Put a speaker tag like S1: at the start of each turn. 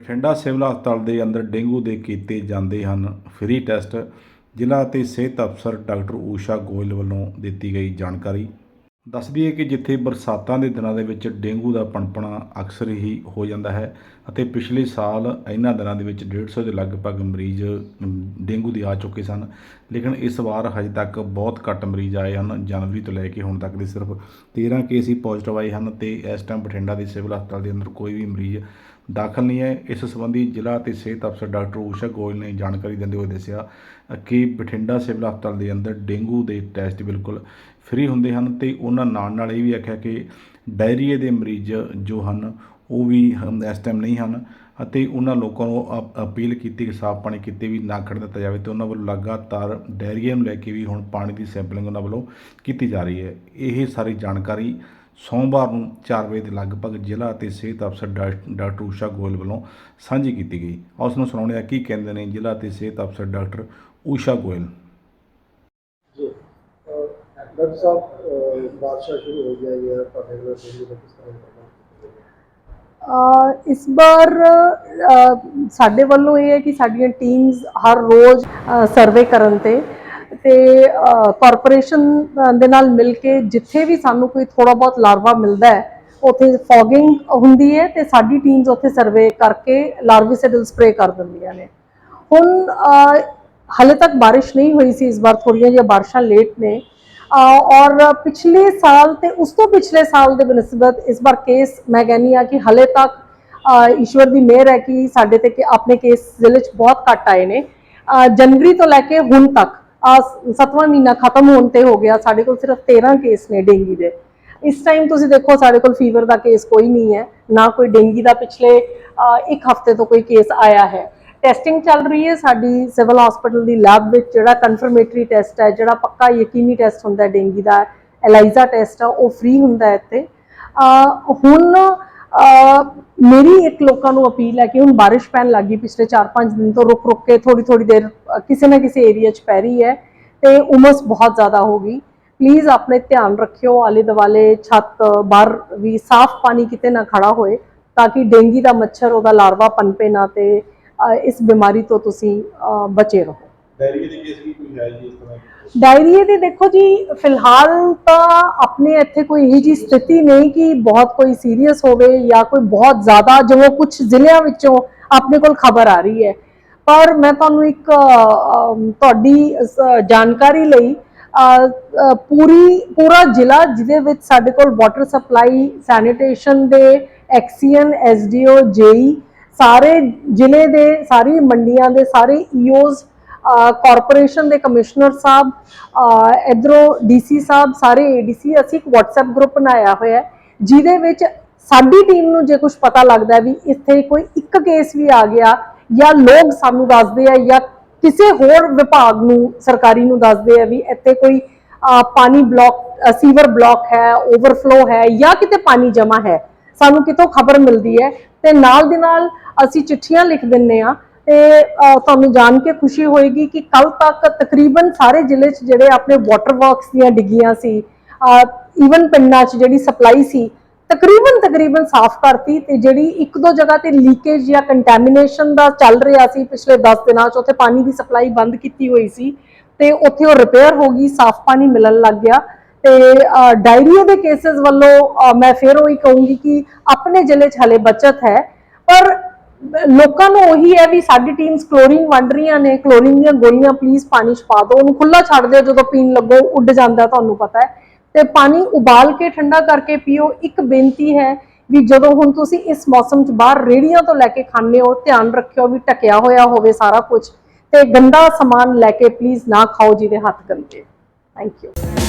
S1: Bathinda civil ਹਸਪਤਾਲ ਦੇ ਅੰਦਰ ਡੇਂਗੂ ਦੇ ਕੀਤੇ ਜਾਂਦੇ ਹਨ। ਫ੍ਰੀ ਟੈਸਟ, ਜ਼ਿਲ੍ਹਾ ਅਤੇ ਸਿਹਤ ਅਫਸਰ ਡਾਕਟਰ ਊਸ਼ਾ ਗੋਇਲ ਵੱਲੋਂ ਦਿੱਤੀ ਗਈ ਜਾਣਕਾਰੀ। ਦੱਸਦੀ ਹੈ ਕਿ ਜਿੱਥੇ ਬਰਸਾਤਾਂ ਦੇ ਦਿਨਾਂ ਦੇ ਵਿੱਚ ਡੇਂਗੂ ਦਾ ਪਣਪਣਾ ਅਕਸਰ ਹੀ ਹੋ ਜਾਂਦਾ ਹੈ ਅਤੇ ਪਿਛਲੇ ਸਾਲ ਇਹਨਾਂ ਦਿਨਾਂ ਦੇ ਵਿੱਚ 150 ਦੇ ਲਗਭਗ ਮਰੀਜ਼ ਡੇਂਗੂ ਦੇ ਆ ਚੁੱਕੇ ਸਨ। ਲੇਕਿਨ ਇਸ ਵਾਰ ਹਜੇ ਤੱਕ ਬਹੁਤ ਘੱਟ ਮਰੀਜ਼ ਆਏ ਹਨ। ਜਨਵਰੀ ਤੋਂ ਲੈ ਕੇ ਹੁਣ ਤੱਕ ਦੇ ਸਿਰਫ 13 ਕੇਸ ਹੀ ਪੋਜ਼ਿਟਿਵ ਆਏ ਹਨ ਤੇ ਇਸ ਟਾਈਮ ਬਠਿੰਡਾ ਦੇ ਸਿਵਲ ਹਸਪਤਾਲ ਦੇ ਅੰਦਰ ਕੋਈ ਵੀ ਮਰੀਜ਼ ਦਾਖਲ ਨਹੀਂ ਹੈ। ਇਸ ਸੰਬੰਧੀ ਜ਼ਿਲ੍ਹਾ ਤੇ ਸਿਹਤ ਅਫਸਰ ਡਾਕਟਰ ਊਸ਼ਾ ਗੋਇਲ ਨੇ ਜਾਣਕਾਰੀ ਦਿੰਦੇ ਹੋਏ ਦੱਸਿਆ ਕਿ ਬਠਿੰਡਾ ਸਿਵਲ ਹਸਪਤਾਲ ਦੇ ਅੰਦਰ ਡੇਂਗੂ ਦੇ ਟੈਸਟ ਬਿਲਕੁਲ ਫ੍ਰੀ ਹੁੰਦੇ ਹਨ ਤੇ ਉਹਨਾਂ ਨਾਲ ਨਾਲ ਇਹ ਵੀ ਆਖਿਆ ਕਿ ਡਾਇਰੀਏ ਦੇ ਮਰੀਜ਼ ਜੋ ਹਨ, ਉਹ ਵੀ ਇਸ ਟਾਈਮ ਨਹੀਂ ਹਨ ਅਤੇ ਉਹਨਾਂ ਲੋਕਾਂ ਨੂੰ ਅਪ- ਅਪੀਲ ਕੀਤੀ ਕਿ ਸਾਫ਼ ਪਾਣੀ ਕਿਤੇ ਵੀ ਨਾ ਖੜ ਦਿੱਤਾ ਜਾਵੇ ਤੇ ਉਹਨਾਂ ਵੱਲੋਂ ਲਗਾਤਾਰ ਡਾਇਰੀਆ ਨੂੰ ਲੈ ਕੇ ਵੀ ਹੁਣ ਪਾਣੀ ਦੀ ਸੈਂਪਲਿੰਗ ਉਹਨਾਂ ਵੱਲੋਂ ਕੀਤੀ ਜਾ ਰਹੀ ਹੈ। ਇਹ ਸਾਰੀ ਜਾਣਕਾਰੀ ਸੋਮਵਾਰ ਨੂੰ 4 ਵਜੇ ਦੇ ਲਗਭਗ ਜ਼ਿਲ੍ਹਾ ਅਤੇ ਸਿਹਤ ਅਫਸਰ ਡਾਕਟਰ ਊਸ਼ਾ ਗੋਇਲ ਵੱਲੋਂ ਸਾਂਝੀ ਕੀਤੀ ਗਈ। ਉਸ ਨੂੰ ਸੁਣਾਉਣੇ ਆ ਕੀ ਕਹਿੰਦੇ ਨੇ ਜ਼ਿਲ੍ਹਾ ਅਤੇ ਸਿਹਤ ਅਫਸਰ ਡਾਕਟਰ ਊਸ਼ਾ ਗੋਇਲ।
S2: ਡਾਕਟਰ ਸਾਹਿਬ ਬਾਰਿਸ਼ਾਂ ਸ਼ੁਰੂ ਹੋ ਗਈ? ਹੈ
S3: ਪਰਟੀਕੂਲਰ ਇਸ ਵਾਰ ਸਾਡੇ ਵੱਲੋਂ ਇਹ ਹੈ ਕਿ ਸਾਡੀਆਂ ਟੀਮਸ ਹਰ ਰੋਜ਼ ਸਰਵੇ ਕਰਨ ਤੇ ਤੇ ਕਾਰਪੋਰੇਸ਼ਨ ਦੇ ਨਾਲ ਮਿਲ ਕੇ ਜਿੱਥੇ ਵੀ ਸਾਨੂੰ ਕੋਈ ਥੋੜਾ ਬਹੁਤ ਲਾਰਵਾ ਮਿਲਦਾ ਹੈ ਉੱਥੇ ਫੌਗਿੰਗ ਹੁੰਦੀ ਹੈ ਤੇ ਸਾਡੀ ਟੀਮਸ ਉੱਥੇ ਸਰਵੇ ਕਰਕੇ ਲਾਰਵੀਸਿਡਲ ਸਪਰੇ ਕਰ ਦਿੰਦੀਆਂ ਨੇ। ਹੁਣ ਅ, ਹਾਲੇ ਤੱਕ ਬਾਰਿਸ਼ ਨਹੀਂ ਹੋਈ ਸੀ ਇਸ ਵਾਰ ਥੋੜੀਆਂ ਜਿਹੀਆਂ ਬਾਰਿਸ਼ਾਂ ਲੇਟ ਨੇ। ਔਰ ਪਿਛਲੇ ਸਾਲ ਤੇ ਉਸ ਤੋਂ ਪਿਛਲੇ ਸਾਲ ਦੇ ਬਨਸਬਤ ਇਸ ਵਾਰ ਕੇਸ ਮੈਂ ਕਹਿੰਦੀ ਆ ਕਿ ਹਲੇ ਤੱਕ ਈਸ਼ਵਰ ਦੀ ਮਿਹਰ ਹੈ ਕਿ ਸਾਡੇ ਤੇ ਕਿ ਆਪਣੇ ਕੇਸ ਜ਼ਿਲ੍ਹੇ 'ਚ ਬਹੁਤ ਘੱਟ ਆਏ ਨੇ। ਜਨਵਰੀ ਤੋਂ ਲੈ ਕੇ ਹੁਣ ਤੱਕ ਆ ਸੱਤਵਾਂ ਮਹੀਨਾ ਖਤਮ ਹੋਣ ਤੇ ਹੋ ਗਿਆ, ਸਾਡੇ ਕੋਲ ਸਿਰਫ 13 ਕੇਸ ਨੇ ਡੇਂਗੀ ਦੇ। ਇਸ ਟਾਈਮ ਤੁਸੀਂ ਦੇਖੋ ਸਾਡੇ ਕੋਲ ਫੀਵਰ ਦਾ ਕੇਸ ਕੋਈ ਨਹੀਂ ਹੈ, ਨਾ ਕੋਈ ਡੇਂਗੀ ਦਾ ਪਿਛਲੇ ਇੱਕ ਹਫ਼ਤੇ ਤੋਂ ਕੋਈ ਕੇਸ ਆਇਆ ਹੈ। ਟੈਸਟਿੰਗ ਚੱਲ ਰਹੀ ਹੈ, ਸਾਡੀ ਸਿਵਲ ਹਸਪੀਟਲ ਦੀ ਲੈਬ ਵਿੱਚ ਜਿਹੜਾ ਕਨਫਰਮੇਟਰੀ ਟੈਸਟ ਹੈ, ਜਿਹੜਾ ਪੱਕਾ ਯਕੀਨੀ ਟੈਸਟ ਹੁੰਦਾ ਹੈ ਡੇਂਗੀ ਦਾ ਐਲਾਈਜ਼ਾ ਟੈਸਟ ਆ, ਉਹ ਫ੍ਰੀ ਹੁੰਦਾ ਹੈ ਇੱਥੇ। ਹੁਣ ਮੇਰੀ ਇੱਕ ਲੋਕਾਂ ਨੂੰ ਅਪੀਲ ਹੈ ਕਿ ਹੁਣ ਬਾਰਿਸ਼ ਪੈਣ ਲੱਗੀ ਪਿਛਲੇ 4-5 ਦਿਨ ਤੋਂ ਰੁਕ ਰੁਕ ਕੇ ਥੋੜੀ ਥੋੜੀ ਦੇਰ ਕਿਸੇ ਨਾ ਕਿਸੇ ਏਰੀਆ 'ਚ ਪੈ ਰਹੀ ਹੈ ਤੇ ਉਮਸ ਬਹੁਤ ਜ਼ਿਆਦਾ ਹੋ ਗਈ। ਪਲੀਜ਼ ਆਪਣੇ ਧਿਆਨ ਰੱਖਿਓ, ਆਲੇ ਦੁਆਲੇ ਛੱਤ, ਬਾਹਰ ਵੀ ਸਾਫ਼ ਪਾਣੀ ਕਿਤੇ ਨਾ ਖੜਾ ਹੋਏ ਤਾਂ ਕਿ ਡੇਂਗੀ ਦਾ ਮੱਛਰ, ਉਹਦਾ ਲਾਰਵਾ ਪਨਪੇ ਨਾ ਤੇ ਇਸ ਬਿਮਾਰੀ ਤੋਂ ਤੁਸੀਂ ਬਚੇ ਰਹੋ। ਡਾਇਰੀਏ ਦੇ ਦੇਖੋ ਜੀ, ਫਿਲਹਾਲ ਤਾਂ ਆਪਣੇ ਇੱਥੇ ਕੋਈ ਇਹੀ ਜੀ ਸਥਿਤੀ ਨਹੀਂ ਕਿ ਬਹੁਤ ਕੋਈ ਸੀਰੀਅਸ ਹੋਵੇ ਜਾਂ ਕੋਈ ਬਹੁਤ ਜ਼ਿਆਦਾ ਜਿਵੇਂ ਕੁਝ ਜ਼ਿਲ੍ਹਿਆਂ ਵਿੱਚੋਂ ਆਪਣੇ ਕੋਲ ਖਬਰ ਆ ਰਹੀ ਹੈ। ਪਰ ਮੈਂ ਤੁਹਾਨੂੰ ਇੱਕ ਤੁਹਾਡੀ ਜਾਣਕਾਰੀ ਲਈ ਪੂਰੀ, ਪੂਰਾ ਜ਼ਿਲ੍ਹਾ ਜਿਹਦੇ ਵਿੱਚ ਸਾਡੇ ਕੋਲ ਵਾਟਰ ਸਪਲਾਈ ਸੈਨੀਟੇਸ਼ਨ ਦੇ ਐਕਸੀਅਨ ਐਸਡੀਓ ਜੇਈ ਸਾਰੇ ਜ਼ਿਲ੍ਹੇ ਦੇ, ਸਾਰੀ ਮੰਡੀਆਂ ਦੇ, ਸਾਰੇ ਈਓਜ਼ ਕਾਰਪੋਰੇਸ਼ਨ ਦੇ ਕਮਿਸ਼ਨਰ ਸਾਹਿਬ ਇਧਰੋਂ ਡੀਸੀ ਸਾਹਿਬ, ਸਾਰੇ ਏਡੀਸੀ ਅਸੀਂ ਇੱਕ WhatsApp ਗਰੁੱਪ ਬਣਾਇਆ ਹੋਇਆ ਜਿਹਦੇ ਵਿੱਚ ਸਾਡੀ ਟੀਮ ਨੂੰ ਜੇ ਕੁਝ ਪਤਾ ਲੱਗਦਾ ਵੀ ਇੱਥੇ ਕੋਈ ਇੱਕ ਕੇਸ ਵੀ ਆ ਗਿਆ, ਜਾਂ ਲੋਕ ਸਾਨੂੰ ਦੱਸਦੇ ਆ, ਜਾਂ ਕਿਸੇ ਹੋਰ ਵਿਭਾਗ ਨੂੰ, ਸਰਕਾਰੀ ਨੂੰ ਦੱਸਦੇ ਆ ਵੀ ਇੱਥੇ ਕੋਈ ਪਾਣੀ ਬਲੌਕ ਸੀਵਰ ਬਲੌਕ ਹੈ ਓਵਰਫਲੋ ਹੈ, ਜਾਂ ਕਿਤੇ ਪਾਣੀ ਜਮਾ ਹੈ, ਸਾਨੂੰ ਕਿਤੋਂ ਖਬਰ ਮਿਲਦੀ ਹੈ, ਤੇ ਨਾਲ ਦੀ ਨਾਲ ਅਸੀਂ ਚਿੱਠੀਆਂ ਲਿਖ ਦਿੰਨੇ ਆ ਤੇ ਤੁਹਾਨੂੰ ਜਾਣ ਕੇ ਖੁਸ਼ੀ ਹੋਏਗੀ ਕਿ ਕੱਲ ਤੱਕ ਤਕਰੀਬਨ ਸਾਰੇ ਜ਼ਿਲ੍ਹੇ 'ਚ ਜਿਹੜੇ ਆਪਣੇ ਵਾਟਰ ਵਰਕਸ ਦੀਆਂ ਡਿੱਗੀਆਂ ਸੀ ਈਵਨ ਪਿੰਡਾਂ 'ਚ ਜਿਹੜੀ ਸਪਲਾਈ ਸੀ, ਤਕਰੀਬਨ ਤਕਰੀਬਨ ਸਾਫ਼ ਕਰਤੀ ਤੇ ਜਿਹੜੀ ਇੱਕ ਦੋ ਜਗ੍ਹਾ ਤੇ ਲੀਕੇਜ ਜਾਂ ਕੰਟੈਮੀਨੇਸ਼ਨ ਦਾ ਚੱਲ ਰਿਹਾ ਸੀ ਪਿਛਲੇ 10 ਦਿਨਾਂ 'ਚ, ਉੱਥੇ ਪਾਣੀ ਦੀ ਸਪਲਾਈ ਬੰਦ ਕੀਤੀ ਹੋਈ ਸੀ ਤੇ ਉੱਥੇ ਉਹ ਰਿਪੇਅਰ ਹੋ ਗਈ, ਸਾਫ਼ ਪਾਣੀ ਮਿਲਣ ਲੱਗ ਗਿਆ ਤੇ ਡਾਇਰੀਆ ਦੇ ਕੇसेस ਵੱਲੋਂ ਮੈਂ ਫਿਰ ਉਹੀ ਕਹੂੰਗੀ ਕਿ ਆਪਣੇ ਜ਼ਿਲ੍ਹੇ 'ਚ ਹਲੇ ਬਚਤ ਹੈ, ਪਰ ਲੋਕਾਂ ਨੂੰ ਉਹੀ ਹੈ ਵੀ ਸਾਡੀ ਟੀਮਸ ਕਲੋਰੀਨ ਵੰਡ ਰਹੀਆਂ ਨੇ ਕਲੋਰੀਨ ਦੀਆਂ ਗੋਲੀਆਂ ਪਲੀਜ਼ ਪਾਣੀ 'ਚ ਪਾ ਦਿਓ, ਉਹਨੂੰ ਖੁੱਲਾ ਛੱਡ ਦਿਓ, ਜਦੋਂ ਪੀਣ ਲੱਗੋ, ਉੱਡ ਜਾਂਦਾ ਤੁਹਾਨੂੰ ਪਤਾ ਹੈ। ਤੇ ਪਾਣੀ ਉਬਾਲ ਕੇ ਠੰਡਾ ਕਰਕੇ ਪੀਓ, ਇੱਕ ਬੇਨਤੀ ਹੈ ਵੀ ਜਦੋਂ ਹੁਣ ਤੁਸੀਂ ਇਸ ਮੌਸਮ 'ਚ ਬਾਹਰ ਰੇੜੀਆਂ ਤੋਂ ਲੈ ਕੇ ਖਾਂਦੇ ਹੋ, ਧਿਆਨ ਰੱਖਿਓ ਵੀ ਟਕਿਆ ਹੋਇਆ ਹੋਵੇ ਸਾਰਾ ਕੁਝ ਤੇ ਗੰਦਾ ਸਮਾਨ ਲੈ ਕੇ ਪਲੀਜ਼ ਨਾ ਖਾਓ ਜਿਹਦੇ ਹੱਥ ਗੰਦੇ। Thank you